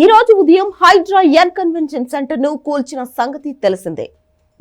ఈ రోజు ఉదయం హైడ్రా ఎయిర్ కన్వెన్షన్ సెంటర్ను కూల్చిన సంగతి తెలిసిందే.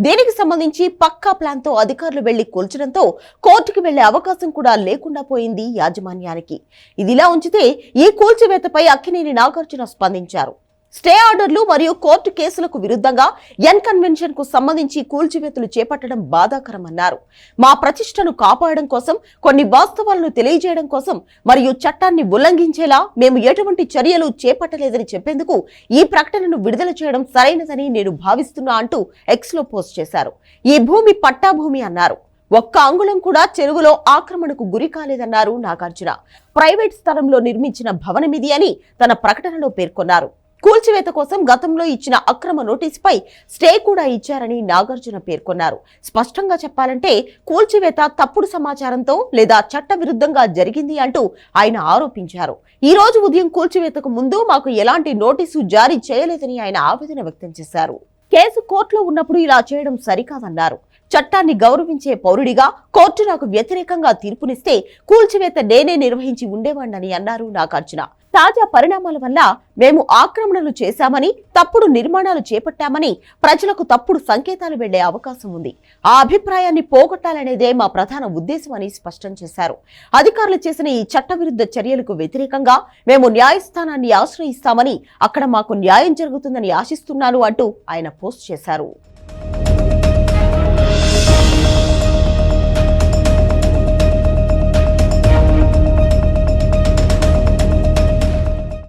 దీనికి సంబంధించి పక్కా ప్లాన్తో అధికారులు వెళ్ళి కూల్చడంతో కోర్టుకు వెళ్ళే అవకాశం కూడా లేకుండా పోయింది యాజమాన్యానికి. ఇదిలా ఉంచితే ఈ కూల్చివేతపై అక్కినేని నాగార్జున స్పందించారు. స్టే ఆర్డర్లు మరియు కోర్టు కేసులకు విరుద్ధంగా ఎన్ కన్వెన్షన్కు సంబంధించి కూల్చివేతలు చేపట్టడం బాధాకరమన్నారు. మా ప్రతిష్టను కాపాడడం కోసం కొన్ని వాస్తవాలను తెలియజేయడం కోసం మరియు చట్టాన్ని ఉల్లంఘించేలా మేము ఎటువంటి చర్యలు చేపట్టలేదని చెప్పేందుకు ఈ ప్రకటనను విడుదల చేయడం సరైనదని నేను భావిస్తున్నా అంటూ ఎక్స్లో పోస్ట్ చేశారు. ఈ భూమి పట్టా భూమి అన్నారు. ఒక్క అంగుళం కూడా చెరువులో ఆక్రమణకు గురి కాలేదన్నారు నాగార్జున. ప్రైవేట్ స్థలంలో నిర్మించిన భవనమిది అని తన ప్రకటనలో పేర్కొన్నారు. కూల్చివేత కోసం గతంలో ఇచ్చిన అక్రమ నోటీసుపై స్టే కూడా ఇచ్చారని నాగార్జున పేర్కొన్నారు. స్పష్టంగా చెప్పాలంటే కూల్చివేత తప్పుడు సమాచారంతో లేదా చట్ట విరుద్ధంగా జరిగింది అంటూ ఆయన ఆరోపించారు. ఈ రోజు ఉదయం కూల్చివేతకు ముందు మాకు ఎలాంటి నోటీసు జారీ చేయలేదని ఆయన ఆవేదన వ్యక్తం చేశారు. కేసు కోర్టులో ఉన్నప్పుడు ఇలా చేయడం సరికాదన్నారు. చట్టాన్ని గౌరవించే పౌరుడిగా కోర్టు నాకు వ్యతిరేకంగా తీర్పునిస్తే కూల్చివేత నేనే నిర్వహించి ఉండేవాణ్ణని అన్నారు నాగార్జున. తాజా పరిణామాల వల్ల మేము ఆక్రమణలు చేశామని తప్పుడు నిర్మాణాలు చేపట్టామని ప్రజలకు తప్పుడు సంకేతాలు వెళ్ళే అవకాశం ఉంది. ఆ అభిప్రాయాన్ని పోగొట్టాలనేదే మా ప్రధాన ఉద్దేశమని స్పష్టం చేశారు. అధికారులు చేసిన ఈ చట్టవిరుద్ధ చర్యలకు వ్యతిరేకంగా మేము న్యాయస్థానాన్ని ఆశ్రయిస్తామని అక్కడ మాకు న్యాయం జరుగుతుందని ఆశిస్తున్నాను అంటూ ఆయన పోస్ట్ చేశారు.